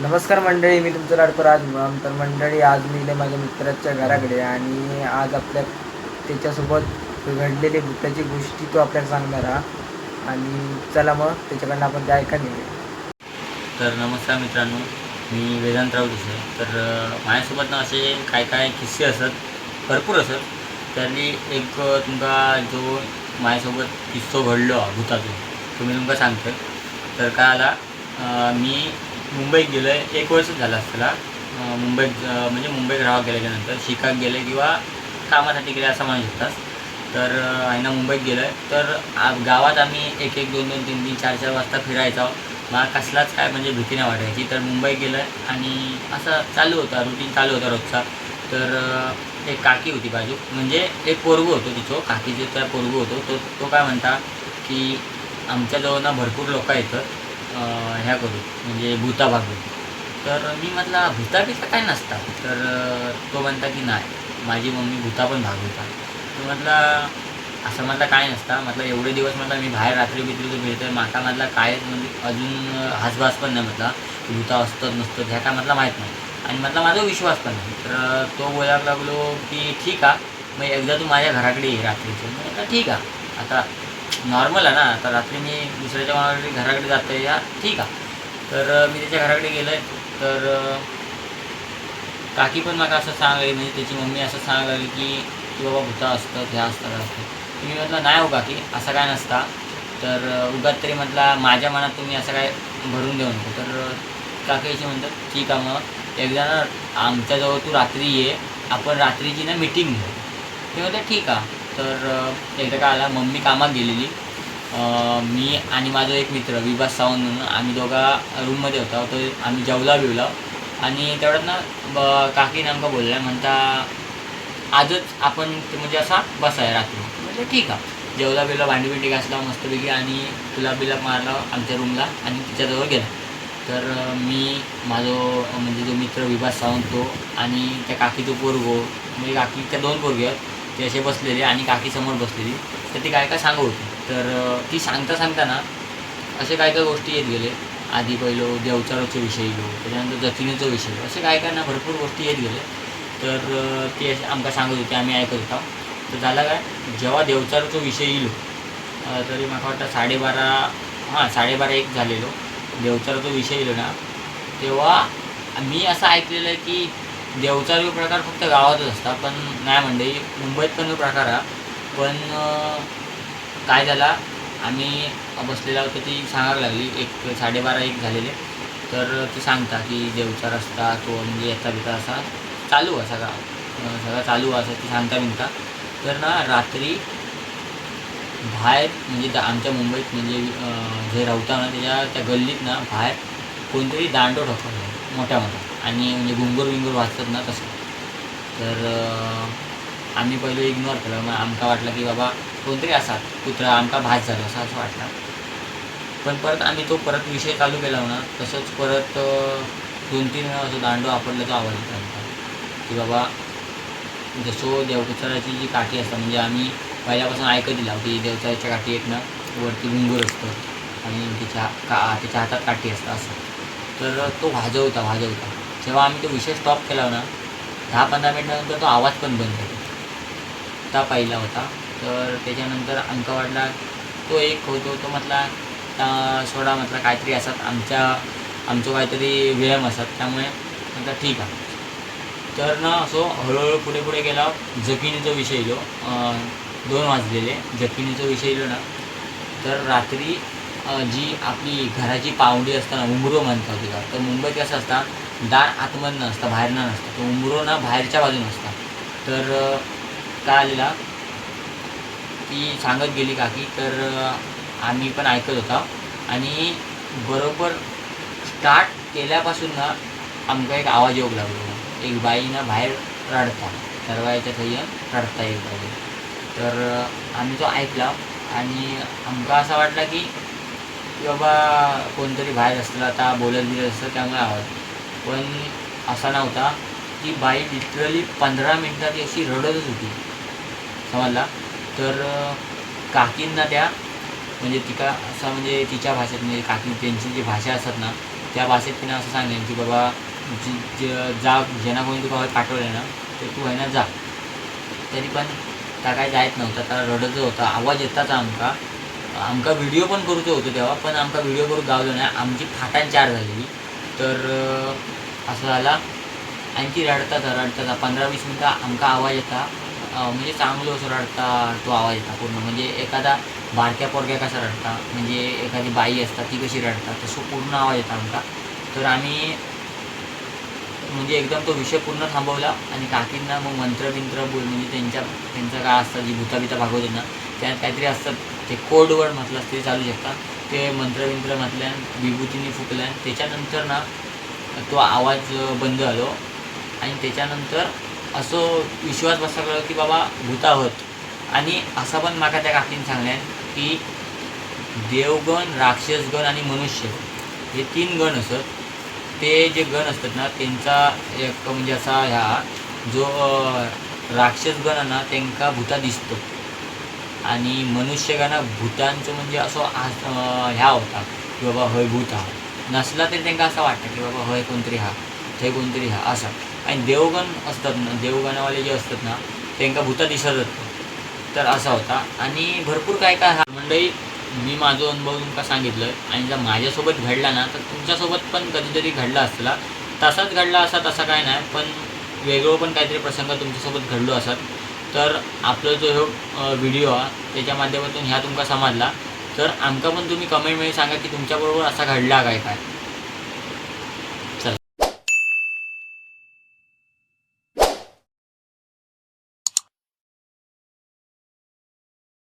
नमस्कार मंडळी मी तुमचं लाडको राजमाम. तर मंडळी आज मी इले माझ्या मित्राच्या घराकडे आणि आज आपल्या त्याच्यासोबत घडलेली भूताची गोष्टी तो आपल्याला सांगणार हा. आणि चला मग त्याच्याकडनं आपण ते ऐका निघूया. तर नमस्कार मित्रांनो मी वेदांतराव दिसे तर माझ्यासोबत ना असे काय काय किस्से असत भरपूर असत. त्यातली एक तुमका जो माझ्यासोबत किस्सो घडलो भूताचो तो मी तुमका सांगतो तर काय आला मी मुंबईत गेलो आहे एक वर्षच झालं असताना. मुंबईत म्हणजे मुंबईत राहावं गेल्याच्यानंतर शिकाक गेले किंवा कामासाठी गेले असं म्हणू शकतात तर आईना मुंबईत गेलो आहे तर गावात आम्ही एक एक दोन दोन तीन तीन चार चार वाजता फिरायचो. मला कसलाच काय म्हणजे भीती नाही वाटायची. तर मुंबई गेलं आहे आणि असं चालू होता रुटीन चालू होता रोजचा. तर एक काकी होती बाजू. म्हणजे एक पोरगू होतो तिथं काकीचे त्या पोरगू होतो. तो तो काय म्हणता की आमच्याजवळ ना भरपूर लोक येतात ह्या करू म्हणजे भूता भागू. तर मी म्हटलं भूता बिता काय नसता. तर तो म्हणता की नाही माझी मम्मी भूता पण भागवता. तर म्हटलं असं म्हटलं काय नसतं. म्हटलं एवढे दिवस म्हटलं मी बाहेर रात्री बित्री तर फिरतोय. माता म्हटलं कायच म्हणजे अजून हासभास पण नाही म्हटला. भूता असतं नसतं ह्या काय म्हटलं माहीत नाही. आणि म्हटलं माझा विश्वास पण नाही. तर तो बोलायला लागलो की ठीक आहे मग एकदा तू माझ्या घराकडे ये रात्रीचं. म्हटलं ठीक आहे आता नॉर्मल आहे ना. तर रात्री मी दुसऱ्याच्या मागाकडे घराकडे जातो या ठीक आहे. तर मी त्याच्या घराकडे गेलो आहे तर काकी पण मला असं सांगायला म्हणजे त्याची मम्मी असं सांगायला लागली की की बाबा भुता असतं ह्या असतं असतं. मी म्हटलं नाही हो काकी असं काय नसता. तर उगात तरी म्हटला माझ्या मनात तुम्ही असं काय भरून देऊ नको. तर काकी अशी म्हणतात ठीक आहे मग. एकदा ना आमच्याजवळ तू रात्री ये. आपण रात्रीची ना मीटिंग घेऊ. ते म्हणतात ठीक आहे. तर एकदा काय आला मम्मी कामात गेलेली. मी आणि माझा एक मित्र विभास सावंत म्हणून आम्ही दोघा रूममध्ये होता. तर आम्ही जेवला बिवला. आणि तेवढ्यात ना ब काकी नेमका बोलल्या म्हणता आजच आपण ते म्हणजे असा बसाय रात्री. म्हणजे ठीक आहे. जेवला बिवला भांडी बिंडी घासला मस्तपैकी आणि तुला बिला मारला आमच्या रूमला आणि तिच्याजवळ गेला. तर मी माझो म्हणजे जो मित्र विभास सावंत तो आणि त्या काकीचं पोरगो म्हणजे काकी त्या दोन पोरगे आहेत. ते असे बसलेले आणि काकी समोर बसलेली. तर ती काय काय सांगत होती. तर ती सांगता सांगताना असे काय काय गोष्टी येत गेले. आधी पहिलो देवचाराचा विषय येलो त्याच्यानंतर जखिनीचा विषय असे काय काय ना भरपूर गोष्टी येत गेले. तर ते ती सांगत होती आम्ही ऐकत होता. तर झाला काय? जेव्हा देवचाराचा विषय येलो तरी मला वाटतं साडेबारा हां साडेबारा एक झालेलो. देवचाराचा विषय येलो ना तेव्हा मी असं ऐकलेलं आहे की देवचा जो प्रकार फक्त गावातच असतात पण नाही म्हणजे मुंबईत पण तो प्रकार आहे. पण काय झाला? आम्ही बसलेला होतो ती सांगायला लागली. एक साडेबारा एक झालेले. तर ती सांगता की देवचा रस्ता तो म्हणजे येता बिता असा चालू असा सगळा सगळा चालू असा असं ती सांगता बिनता. तर ना रात्री बाहेर म्हणजे दा- आमच्या मुंबईत म्हणजे जे राहता ना त्याच्या त्या गल्लीत ना बाहेर कोणतरी दांडो ठोकवला. मोठ्या मोठ्या आणि म्हणजे घुंगूर विंगूर वाजतात ना तसं. तर आम्ही पहिलं इग्नोर केलं. मग आमका वाटलं की बाबा कोणतरी असात कुत्रा आमका भास झाला असं असं वाटलं. पण परत आम्ही तो परत विषय चालू केला ना तसंच परत दोन तीन वेळा असं दांडू आपडल्याचा आवाज येतो आमचा की बाबा जसो देवचाराची जी काठी असतात म्हणजे आम्ही पहिल्यापासून ऐकत दिला की देवचाराच्या काठी एक ना वरती घुंगूर असतं. आणि तिच्या का त्याच्या हातात काठी असतं असं. तर तो वाजवता वाजवता. जेव्हा आम्ही तो विषय स्टॉप केला ना दहा पंधरा मिनटानंतर तो आवाज पण बंद झाला. ता पाहिला होता. तर त्याच्यानंतर अंक वाढला. तो एक होतो तो म्हटला सोडा म्हटलं काहीतरी असतात आमच्या आमचं काहीतरी व्यायाम असतात त्यामुळे म्हटलं ठीक आहे. तर ना असो हळूहळू पुढे पुढे गेला. जखिनीचा विषय येलो दोन वाजलेले. जखिनीचा विषय येलो ना. तर रात्री जी आपली घराची पावडी असताना उमरो म्हणतात तिला. तर मुंबईत कसं असतं दार आतमधनं असतं बाहेरनं नसतं. तो उमरो ना बाहेरच्या बाजूने असतं. तर काय आलेला? ती सांगत गेली काकी तर आम्ही पण ऐकत होता. आणि बरोबर स्टार्ट केल्यापासून ना आमका एक आवाज येऊ लागलो. एक बाई ना बाहेर रडता. दरवाजाच्या थंय रडता येत पाहिजे तर आम्ही तो ऐकला. आणि आमका असा वाटला की की बाबा कोणतरी बाहेर असलं आता बोलत बिलत असतं त्यामुळे आवाज. पण असा नव्हता ती बाई लिटरली पंधरा मिनटात ती अशी रडतच होती. समजला? तर काकींना त्या म्हणजे तिका असं म्हणजे तिच्या भाषेत म्हणजे काकी त्यांची जी भाषा असतात ना त्या भाषेत तिनं असं सांगेन की बाबा जी जा जेना कोणी तुका पाठवलं पाठवले ना ते तू आहे ना जा. तरी पण त्या काय जायत नव्हता त्याला रडत होता. आवाज येताच आमका आमका व्हिडिओ पण करूचो होतो तेव्हा पण आमका व्हिडिओ करून गावलो नाही आमची फाटान चार झालेली. तर असं झाला. आणखी रडतात रडतात. पंधरा वीस मिनटं आमका आवाज येता. म्हणजे चांगलो असं रडता तो आवाज येता पूर्ण. म्हणजे एखादा बारक्या पोरक्या कसा रडता. म्हणजे एखादी बाई असता ती कशी रडता तसं पूर्ण आवाज येता आमका. तर आम्ही म्हणजे एकदम तो विषय पूर्ण थांबवला. आणि काकींना मग मंत्र बिंत्र बोल म्हणजे त्यांच्या त्यांचं काय असतं जी भूताबिता भागवते ना त्यात काहीतरी असतात ते कोडवर्ड म्हटलं ते चालू शकतात. ते मंत्रविंत्र म्हटल्यान विभूतीने फुकल्यान त्याच्यानंतर ना तो आवाज बंद झालो. आणि त्याच्यानंतर असो विश्वास बसा कळलो की बाबा भूता होत आणि असं पण म्हाका त्या काकीन सांगल्यान की देवगण राक्षसगण आणि मनुष्य हे तीन गण असत. ते जे गण असतात ना त्यांचा एक म्हणजे असा ह्या जो राक्षसगण आहे ना त्यांका भूता दिसतो. आणि मनुष्यगणा भूतांचं म्हणजे असं आस- ह्या होता की बाबा हय भूत हा. नसला तरी त्यांना असं वाटतं की बाबा हय कोणतरी हा थंय कोणतरी हा असा. आणि देवगण असतात ना देवगणावाले जे असतात ना त्यांना भूता दिसतच नाही. तर असा होता. आणि भरपूर काय काय हा. मंडळी मी माझा अनुभव तुमका सांगितलं आणि जर माझ्यासोबत घडला ना तर तुमच्यासोबत पण कधीतरी घडला असला. तसाच घडला असा तसा काय नाही पण वेगळं पण काहीतरी प्रसंग तुमच्यासोबत घडलो असत तर आपलं जो ह्यो व्हिडिओ हा त्याच्या माध्यमातून ह्या तुमका समजला. तर आमका पण तुम्ही कमेंटमध्ये सांगा की तुमच्याबरोबर असा घडला काय काय?